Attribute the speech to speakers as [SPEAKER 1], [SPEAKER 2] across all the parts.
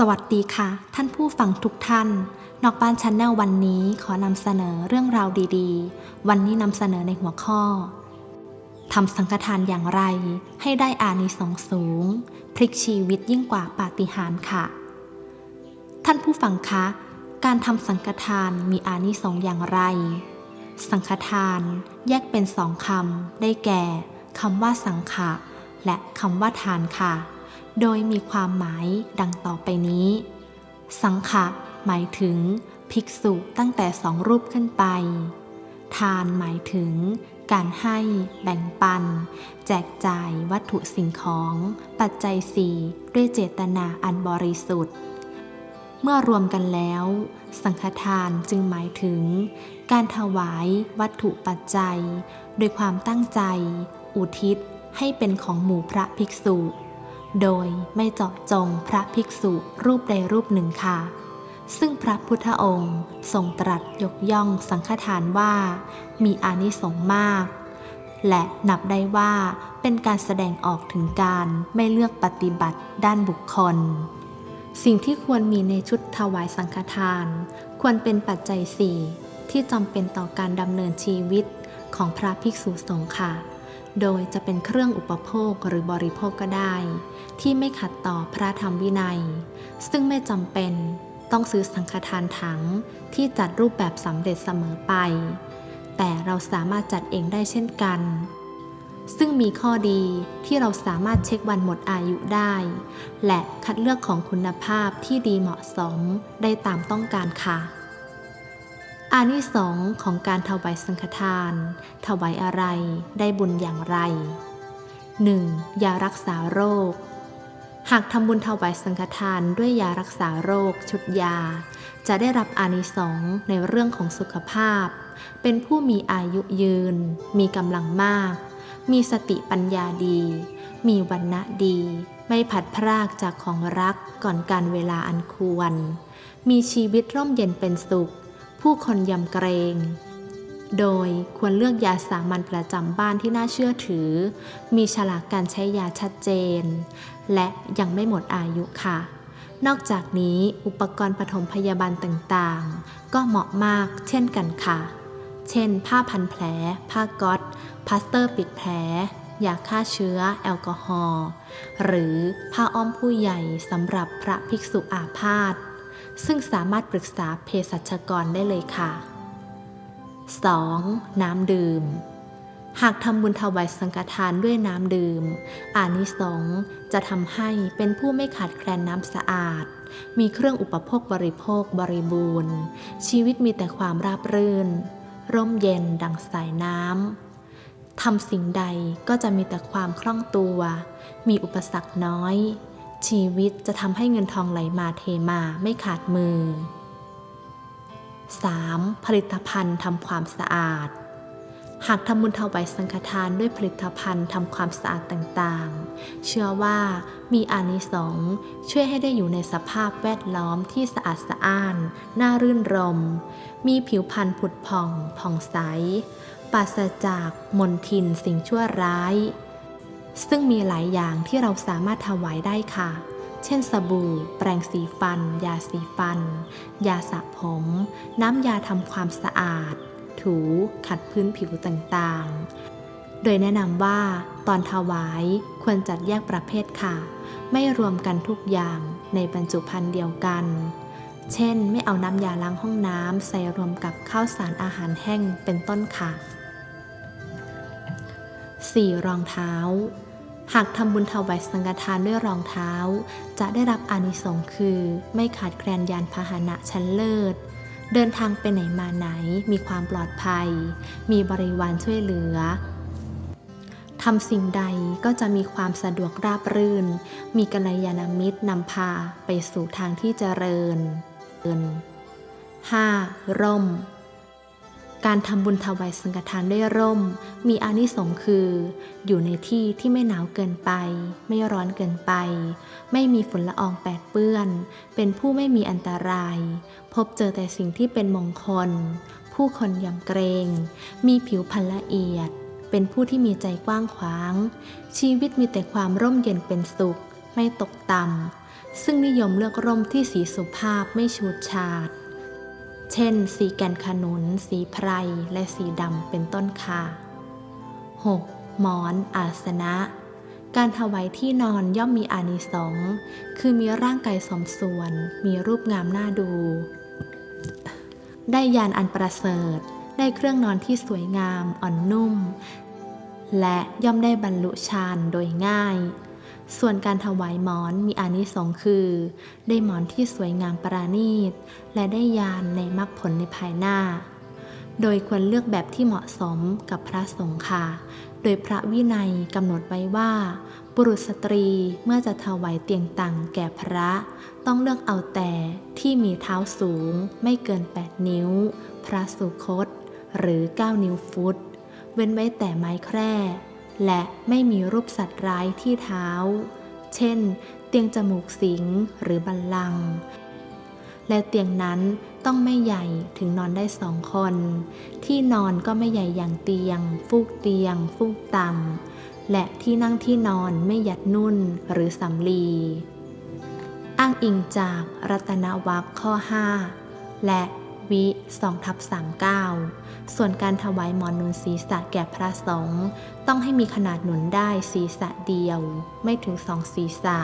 [SPEAKER 1] สวัสดีค่ะ ท่านผู้ฟังทุกท่าน นอกบ้านชันแนลวันนี้ขอนำเสนอเรื่องราวดีๆ วันนี้นำเสนอในหัวข้อทำสังฆทานอย่างไร ให้ได้อานิสงส์สูง พลิกชีวิตยิ่งกว่าปาฏิหาริย์ค่ะ ท่านผู้ฟังคะ การทำสังฆทานมีอานิสงส์อย่างไร สังฆทานแยกเป็นสองคำได้แก่คำว่าสังฆะและคำว่าทานค่ะ โดยมีความหมายดังต่อไปนี้ สังฆะหมายถึงภิกษุตั้งแต่สองรูปขึ้นไป ทานหมายถึงการให้แบ่งปัน แจกจ่ายวัตถุสิ่งของ ปัจจัยสี่ด้วยเจตนาอันบริสุทธิ์ เมื่อรวมกันแล้ว สังฆทานจึงหมายถึง การถวายวัตถุปัจจัย โดยความตั้งใจ อุทิศให้เป็นของหมู่พระภิกษุ โดยไม่เจาะจงพระภิกษุรูปใดรูปหนึ่งค่ะ ซึ่งพระพุทธองค์ทรงตรัสยกย่องสังฆทานว่า มีอานิสงส์มาก และนับได้ว่าเป็นการแสดงออกถึงการไม่เลือกปฏิบัติด้านบุคคล สิ่งที่ควรมีในชุดถวายสังฆทาน ควรเป็นปัจจัยสี่ที่จำเป็นต่อการดำเนินชีวิตของพระภิกษุสงฆ์ค่ะ โดยจะเป็นเครื่องอุปโภคหรือบริโภคก็ได้ ที่ไม่ขัดต่อพระธรรมวินัย ซึ่งไม่จำเป็นต้องซื้อสังฆทานถังที่จัดรูปแบบสำเร็จเสมอไป แต่เราสามารถจัดเองได้เช่นกัน ซึ่งมีข้อดีที่เราสามารถเช็ควันหมดอายุได้ และคัดเลือกของคุณภาพที่ดีเหมาะสมได้ตามต้องการค่ะ อานิสงส์ของการถวายสังฆทาน ถวายอะไร ได้บุญอย่างไร 1. ยารักษาโรค หากทำบุญถวายสังฆทานด้วยยารักษาโรค ชุดยา จะได้รับอานิสงส์ในเรื่องของสุขภาพ เป็นผู้มีอายุยืน มีกำลังมาก มีสติปัญญาดี มีวันณะดี ไม่ผัดพรากจากของรักก่อนการเวลาอันควร มีชีวิตร่มเย็นเป็นสุข ผู้คนยำเกรง โดยควรเลือกยาสามัญประจำบ้านที่น่าเชื่อถือ มีฉลากการใช้ยาชัดเจน และยังไม่หมดอายุค่ะ นอกจากนี้อุปกรณ์ปฐมพยาบาลต่างๆ ก็เหมาะมากเช่นกันค่ะ เช่น ผ้าพันแผล ผ้าก๊อตพลาสเตอร์ปิดแผลยาฆ่าเชื้อแอลกอฮอล์หรือผ้าอ้อมผู้ใหญ่สำหรับพระภิกษุอาพาธ ซึ่งสามารถปรึกษาเภสัชกรได้เลยค่ะ 2. น้ำดื่ม หากทำบุญถวายสังฆทานด้วยน้ำดื่ม อานิสงส์จะทำให้เป็นผู้ไม่ขาดแคลนน้ำสะอาด มีเครื่องอุปโภคบริโภคบริบูรณ์ ชีวิตมีแต่ความราบรื่น ร่มเย็นดังสายน้ำทำสิ่งใดก็จะมีแต่ความคล่องตัว มีอุปสรรคน้อย ชีวิตจะทำให้เงินทองไหลมาเทมาไม่ขาดมือ 3. ผลิตภัณฑ์ทำความสะอาด หากทำบุญถวายสังฆทานด้วยผลิตภัณฑ์ทำความสะอาดต่างๆ เชื่อว่ามีอานิสงส์ช่วยให้ได้อยู่ในสภาพแวดล้อมที่สะอาดสะอ้าน น่ารื่นรม มีผิวพรรณผุดผ่องผ่องใส ปราศจากมลทินสิ่งชั่วร้าย ซึ่งมีหลายอย่างที่เราสามารถถวายได้ค่ะ เช่นสบู่ แปรงสีฟัน ยาสีฟัน ยาสระผม น้ำยาทำความสะอาด ถูขัดพื้นผิวต่างๆ โดยแนะนำว่าตอนถวายควรจัดแยกประเภทค่ะ ไม่รวมกันทุกอย่างในบรรจุภัณฑ์เดียวกัน เช่น ไม่เอาน้ำยาล้างห้องน้ำใส่รวมกับข้าวสารอาหารแห้งเป็นต้นค่ะ 4. รองเท้า หากทำบุญถวายสังฆทานด้วยรองเท้า จะได้รับอานิสงส์คือ ไม่ขาดแคลนยานพาหนะชั้นเลิศ เดินทางไปไหนมาไหนมีความปลอดภัย มีบริวารช่วยเหลือทำสิ่งใดก็จะมีความสะดวกราบรื่น มีกัลยาณมิตรนำพาไปสู่ทางที่เจริญ 5. ร่ม การทำบุญถวายสังฆทานด้วยร่ม มีอานิสงส์คือ อยู่ในที่ที่ไม่หนาวเกินไป ไม่ร้อนเกินไป ไม่มีฝุ่นละอองแปดเปื้อน เป็นผู้ไม่มีอันตราย พบเจอแต่สิ่งที่เป็นมงคล ผู้คนยำเกรง มีผิวพรรณละเอียด เป็นผู้ที่มีใจกว้างขวาง ชีวิตมีแต่ความร่มเย็นเป็นสุข ไม่ตกต่ำซึ่งนิยมเลือกร่มที่สีสุภาพไม่ฉูดฉาด เช่น สีแก่นขนุน สีไพร และสีดำเป็นต้นค่ะ 6. หมอน อาสนะ การถวายที่นอนย่อมมีอานิสงส์คือมีร่างกายสมส่วน มีรูปงามน่าดู ได้ยานอันประเสริฐ ได้เครื่องนอนที่สวยงามอ่อนนุ่ม และย่อมได้บรรลุฌานโดยง่าย ส่วนการถวายหมอนมีอานิสงส์คือ ได้หมอนที่สวยงามประณีต และได้ยานในมรรคผลในภายหน้า โดยควรเลือกแบบที่เหมาะสมกับพระสงฆ์ค่ะ โดยพระวินัยกำหนดไว้ว่า บุรุษสตรีเมื่อจะถวายเตียงตังแก่พระ ต้องเลือกเอาแต่ที่มีเท้าสูง ไม่เกิน 8 นิ้ว พระสุคต หรือ 9 นิ้วฟุต เว้นไว้แต่ไม้แคร่ และไม่มีรูปสัตว์ร้ายที่เท้า เช่น เตียงจมูกสิงหรือบัลลังก์และเตียงนั้นต้องไม่ใหญ่ถึงนอนได้สองคน ที่นอนก็ไม่ใหญ่อย่างเตียง ฟูกเตียง ฟูกต่ำและที่นั่งที่นอนไม่ยัดนุ่นหรือสำลี อ้างอิงจากรัตนวัคข้อ 5 และ วิ2ทับ39 ส่วนการถวายหมอนหนุนศีรษะแก่พระสงฆ์ต้องให้มีขนาดหนุนได้ศีรษะเดียว ไม่ถึงสองศีรษะ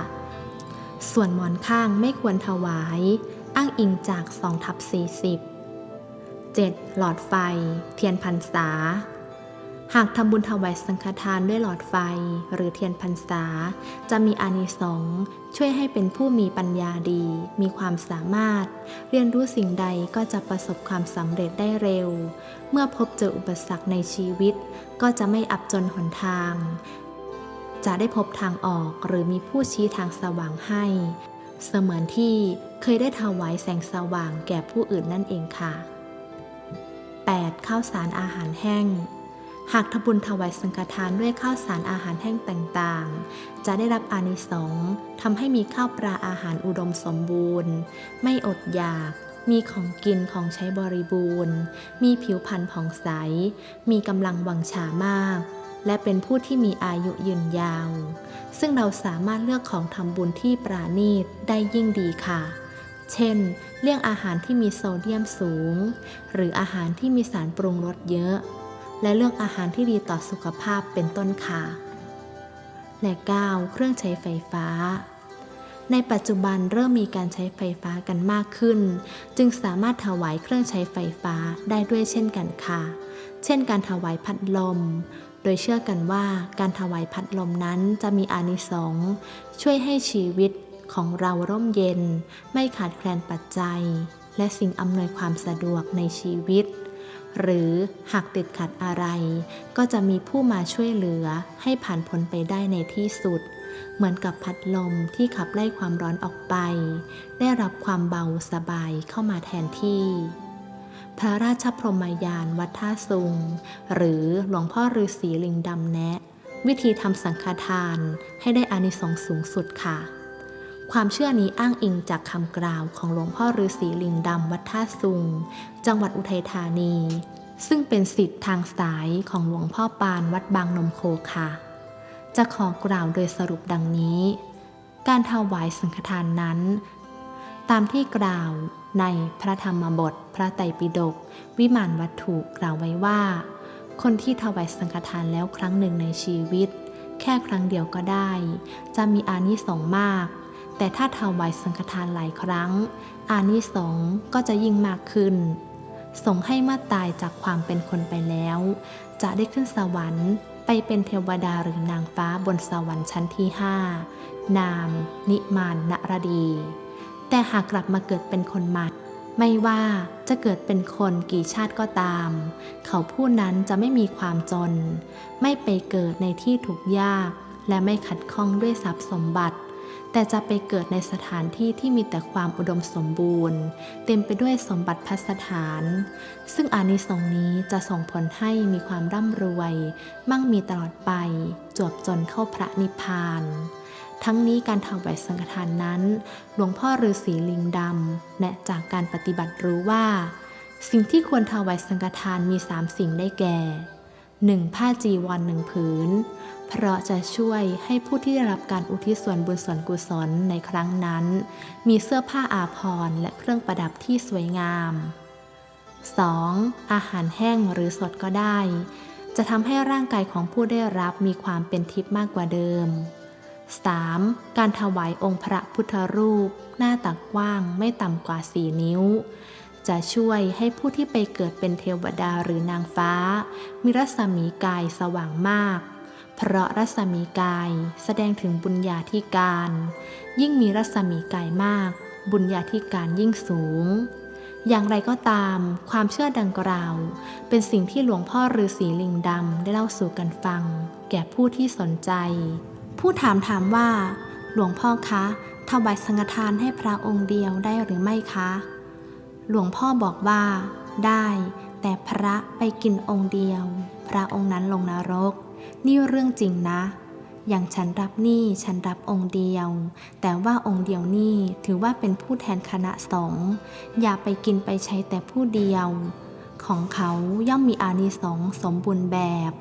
[SPEAKER 1] ส่วนหมอนข้างไม่ควรถวาย อ้างอิงจาก2ทับ40 7. หลอดไฟ เทียนพรรษา หากทำบุญถวายสังฆทานด้วยหลอดไฟหรือเทียนพรรษา จะมีอานิสงส์ช่วยให้เป็นผู้มีปัญญาดี มีความสามารถ เรียนรู้สิ่งใดก็จะประสบความสำเร็จได้เร็ว เมื่อพบเจออุปสรรคในชีวิต ก็จะไม่อับจนหนทาง จะได้พบทางออกหรือมีผู้ชี้ทางสว่างให้ เสมือนที่เคยได้ถวายแสงสว่างแก่ผู้อื่นนั่นเองค่ะ 8. ข้าวสารอาหารแห้ง หากทบุญถวายสังฆทานด้วยข้าวสารอาหารแห้งต่างๆ จะได้รับอานิสงส์ทำให้มีข้าวปลาอาหารอุดมสมบูรณ์ ไม่อดอยาก มีของกินของใช้บริบูรณ์ มีผิวพรรณผ่องใส มีกำลังวังชามาก และเป็นผู้ที่มีอายุยืนยาว ซึ่งเราสามารถเลือกของทำบุญที่ปราณีตได้ยิ่งดีค่ะ เช่น เลี่ยงอาหารที่มีโซเดียมสูง หรืออาหารที่มีสารปรุงรสเยอะ และเลือกอาหารที่ดีต่อสุขภาพเป็นต้นค่ะ และ 9. เครื่องใช้ไฟฟ้า ในปัจจุบันเริ่มมีการใช้ไฟฟ้ากันมากขึ้น จึงสามารถถวายเครื่องใช้ไฟฟ้าได้ด้วยเช่นกันค่ะ เช่นการถวายพัดลม โดยเชื่อกันว่าการถวายพัดลมนั้นจะมีอานิสงส์ช่วยให้ชีวิตของเราร่มเย็น ไม่ขาดแคลนปัจจัย และสิ่งอำนวยความสะดวกในชีวิต หรือหากติดขัดอะไร ก็จะมีผู้มาช่วยเหลือให้ผ่านพ้นไปได้ในที่สุด เหมือนกับพัดลมที่ขับไล่ความร้อนออกไป ได้รับความเบาสบายเข้ามาแทนที่ พระราชพรหมยานวัดท่าซุง หรือหลวงพ่อฤาษีลิงดำแนะ วิธีทำสังฆทานให้ได้อานิสงส์สูงสุดค่ะ ความเชื่อนี้อ้างอิงจากคำกล่าวของหลวงพ่อฤาษีลิงดำวัดท่าซุง จังหวัดอุทัยธานี ซึ่งเป็นสิทธิ์ทางสายของหลวงพ่อปานวัดบางนมโคค่ะ จะขอกล่าวโดยสรุปดังนี้ การถวายสังฆทานนั้น ตามที่กล่าวในพระธรรมบท พระไตรปิฎกวิมานวัตถุกล่าวไว้ว่า คนที่ถวายสังฆทานแล้วครั้งหนึ่งในชีวิต แค่ครั้งเดียวก็ได้ จะมีอานิสงส์มาก แต่ถ้าถวายสังฆทานหลายครั้ง อานิสงส์ก็จะยิ่งมากขึ้น ส่งให้เมื่อตายจากความเป็นคนไปแล้ว จะได้ขึ้นสวรรค์ ไปเป็นเทวดาหรือนางฟ้าบนสวรรค์ชั้นที่ห้านาม นิมานนรดี แต่หากกลับมาเกิดเป็นคนหมัดไม่ว่าจะเกิดเป็นคนกี่ชาติก็ตาม เขาผู้นั้นจะไม่มีความจน ไม่ไปเกิดในที่ถูกยาก และไม่ขัดข้องด้วยทรัพย์สมบัติ แต่จะไปเกิดในสถานที่ที่มีแต่ความอุดมสมบูรณ์ เต็มไปด้วยสมบัติพัสถาน ซึ่งอานิสงส์นี้จะส่งผลให้มีความร่ำรวย มั่งมีตลอดไป จวบจนเข้าพระนิพพาน ทั้งนี้การถวายสังฆทานนั้น หลวงพ่อฤาษีลิงดำแนะจากการปฏิบัติรู้ว่า สิ่งที่ควรถวายสังฆทานมีสามสิ่งได้แก่ หนึ่งผ้าจีวรหนึ่งผืน เพราะจะช่วยให้ผู้ที่ได้รับการอุทิศส่วนบุญส่วนกุศลในครั้งนั้น มีเสื้อผ้าอาภรณ์และเครื่องประดับที่สวยงาม 2. อาหารแห้งหรือสดก็ได้ จะทำให้ร่างกายของผู้ได้รับมีความเป็นทิพย์มากกว่าเดิม 3. การถวายองค์พระพุทธรูป หน้าตักกว้างไม่ต่ำกว่า 4 นิ้ว จะช่วยให้ผู้ที่ไปเกิดเป็นเทวดาหรือนางฟ้า มีรัศมีกายสว่างมาก เพราะรัศมีกายแสดงถึงบุญญาธิการ ยิ่งมีรัศมีกายมาก บุญญาธิการยิ่งสูง อย่างไรก็ตาม ความเชื่อดังกล่าว เป็นสิ่งที่หลวงพ่อฤาษีลิงดำได้เล่าสู่กันฟัง แก่ผู้ที่สนใจ ผู้ถามถามว่า หลวงพ่อคะถวายสังฆทานให้พระองค์เดียวได้หรือไม่คะ หลวงพ่อบอกว่า ได้ แต่พระไปกินองค์เดียว พระองค์นั้นลงนรก นี่เรื่องจริงนะ อย่างฉันรับนี่ฉันรับองค์เดียว แต่ว่าองค์เดียวนี่ถือว่าเป็นผู้แทนคณะสงฆ์อย่าไปกินไปใช้แต่ผู้เดียว ของเขาย่อมมีอานิสงส์สมบูรณ์แบบ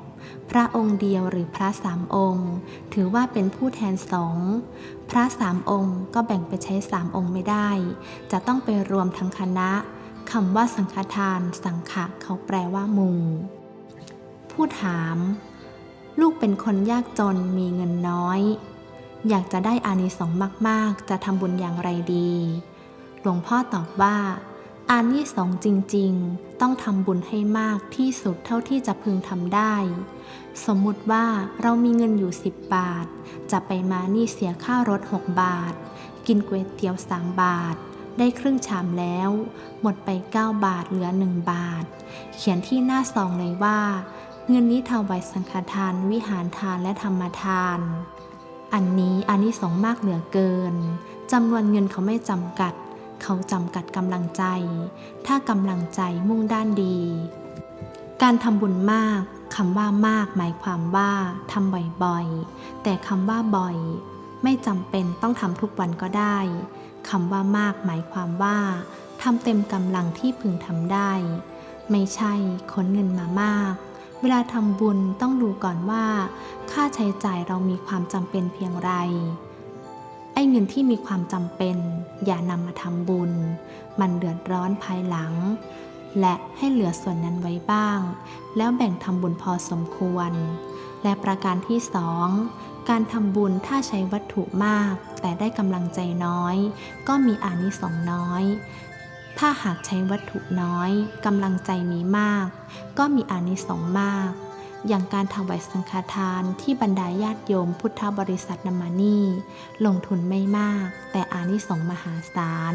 [SPEAKER 1] พระองค์เดียวหรือพระสามองค์ ถือว่าเป็นผู้แทนสงฆ์ พระสามองค์ก็แบ่งไปใช้สามองค์ไม่ได้ จะต้องไปรวมทั้งคณะคำว่าสังฆทาน สังฆะเขาแปลว่ามู่ผู้ถาม ลูกเป็นคนยากจนมีเงินน้อย อยากจะได้อานิสงส์มาก ๆ จะทำบุญอย่างไรดี หลวงพ่อตอบว่า อานิสงส์จริง ๆ ต้องทำบุญให้มากที่สุดเท่าที่จะพึงทำได้ สมมุติว่าเรามีเงินอยู่ 10 บาท จะไปมานี่เสียค่ารถ 6 บาท กินก๋วยเตี๋ยว 3 บาท ได้ครึ่งชามแล้ว หมดไป 9 บาทเหลือ 1 บาท เขียนที่หน้าซองเลยว่า เงินนี้ถวายสังฆทาน วิหารทานและธรรมทาน อันนี้อานิสงส์มากเหลือเกินจำนวนเงินเขาไม่จำกัด เขาจำกัดกำลังใจ ถ้ากำลังใจมุ่งด้านดี การทำบุญมากคำว่ามากหมายความว่าทำบ่อยๆ แต่คำว่าบ่อย ไม่จำเป็นต้องทำทุกวันก็ได้คำว่ามากหมายความว่าทำเต็มกำลังที่พึงทำได้ ไม่ใช่ขนเงินมามาก เวลาทำบุญต้องดูก่อนว่า ค่าใช้จ่ายเรามีความจำเป็นเพียงไร ไอ้เงินที่มีความจำเป็น อย่านำมาทำบุญ มันเดือดร้อนภายหลัง และให้เหลือส่วนนั้นไว้บ้าง แล้วแบ่งทำบุญพอสมควร และประการที่สองการทำบุญถ้าใช้วัตถุมาก แต่ได้กำลังใจน้อย ก็มีอานิสงส์น้อย ถ้าหากใช้วัตถุน้อยกำลังใจมีมาก ก็มีอานิสงส์มาก อย่างการถวายสังฆทานที่บรรดาญาติโยมพุทธบริษัทนามานี่ ลงทุนไม่มาก แต่อานิสงส์มหาศาล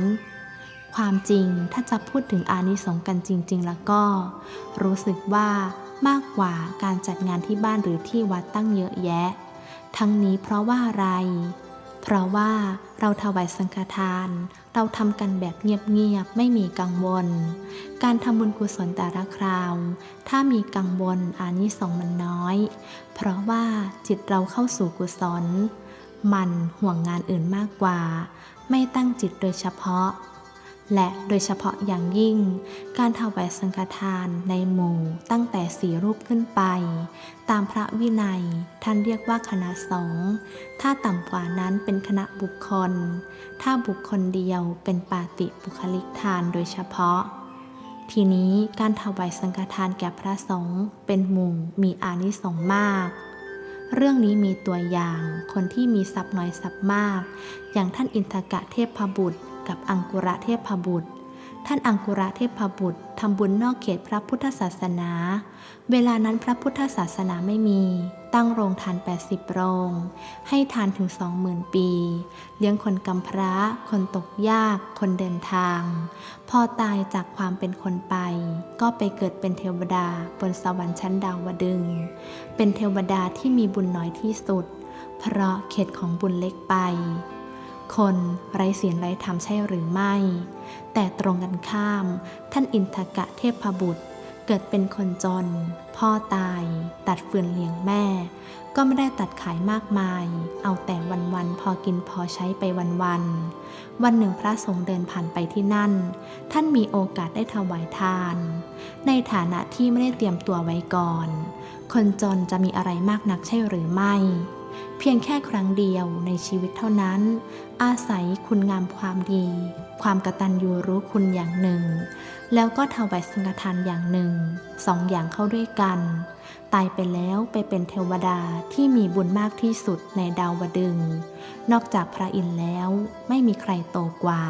[SPEAKER 1] ความจริงถ้าจะพูดถึงอานิสงส์กันจริง ๆ แล้วก็ รู้สึกว่ามากกว่าการจัดงานที่บ้านหรือที่วัดตั้งเยอะแยะ ทั้งนี้เพราะว่าอะไร เพราะว่าเราถวายสังฆทาน เราทำกันแบบเงียบๆ ไม่มีกังวล การทำบุญกุศลแต่ละคราว ถ้ามีกังวลอานิสงส์มันน้อย เพราะว่าจิตเราเข้าสู่กุศล มันห่วงงานอื่นมากกว่า ไม่ตั้งจิตโดยเฉพาะ และโดยเฉพาะอย่างยิ่ง การถวายสังฆทานในหมู่ตั้งแต่สี่รูปขึ้นไป ตามพระวินัยท่านเรียกว่าคณะสงฆ์ถ้าต่ำกว่านั้นเป็นคณะบุคคล ถ้าบุคคลเดียวเป็นปาติบุคลิกทานโดยเฉพาะ ทีนี้การถวายสังฆทานแก่พระสงฆ์เป็นหมู่มีอานิสงส์มากเรื่องนี้มีตัวอย่างคนที่มีทรัพย์น้อยทรัพย์มาก อย่างท่านอินทกะเทพบุตร กับอังกุระเทพบุตร ท่านอังกุระเทพบุตรทำบุญนอกเขตพระพุทธศาสนา เวลานั้นพระพุทธศาสนาไม่มี ตั้งโรงทาน 80 โรง ให้ทานถึง 20,000 ปี เลี้ยงคนกำพร้า คนตกยาก คนเดินทาง พอตายจากความเป็นคนไป ก็ไปเกิดเป็นเทวดาบนสวรรค์ชั้นดาวดึง เป็นเทวดาที่มีบุญน้อยที่สุด เพราะเขตของบุญเล็กไป คนไร้ศีลไร้ธรรมใช่หรือไม่ แต่ตรงกันข้าม ท่านอินทกะเทพบุตร เกิดเป็นคนจน พ่อตาย ตัดฟืนเลี้ยงแม่ ก็ไม่ได้ตัดขายมากมาย เอาแต่วันๆพอกินพอใช้ไปวันๆวันหนึ่งพระสงฆ์เดินผ่านไปที่นั่น ท่านมีโอกาสได้ถวายทาน ในฐานะที่ไม่ได้เตรียมตัวไว้ก่อน คนจนจะมีอะไรมากนักใช่หรือไม่ เพียงแค่ครั้งเดียวในชีวิตเท่านั้น อาศัยคุณงามความดี ความกตัญญูรู้คุณอย่างหนึ่ง แล้วก็ถวายสังฆทานอย่างหนึ่งสองอย่างเข้าด้วยกัน ตายไปแล้วไปเป็นเทวดาที่มีบุญมากที่สุดในดาวดึง นอกจากพระอินทร์แล้วไม่มีใครโตกว่า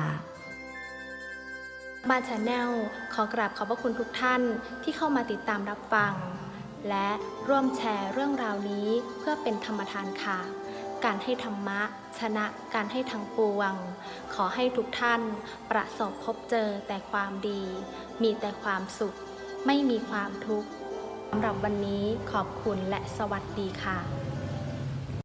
[SPEAKER 1] บ้านชาแนลขอกราบขอบพระคุณทุกท่านที่เข้ามาติดตามรับฟัง และร่วมแชร์เรื่องราวนี้เพื่อเป็นธรรมทานค่ะ การให้ธรรมะ ชนะการให้ทางปวง ขอให้ทุกท่านประสบพบเจอแต่ความดี มีแต่ความสุข ไม่มีความทุกข์สำหรับวันนี้ขอบคุณและสวัสดีค่ะ